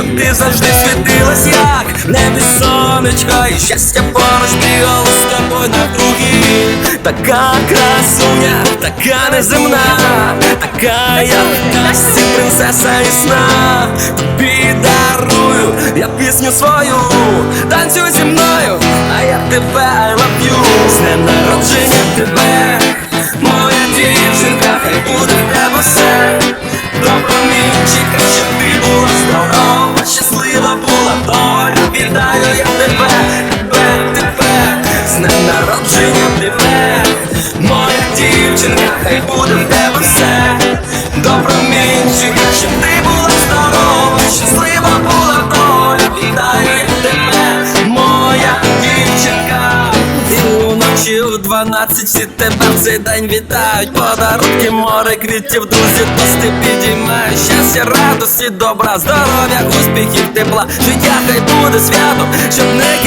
щоб ти завжди світилась, як небі сонечко, і щастя поруч бігало з тобою на круги. Така красуня, така неземна, така як в казці принцеса і сна. Тобі дарую я пісню свою, танцюй зі мною, а я тебе I love you хай буде в тебе все. Добро мінчика, щоб ти була здорова, щаслива була доля, вітаю тебе, моя дівчинка. І уночі у 12 всі тебе в цей день вітають Подарунки, море квітів, друзі, тости підіймають Щастя, радості, добра, здоров'я, успіхів, тепла Життя хай буде свято, щоб не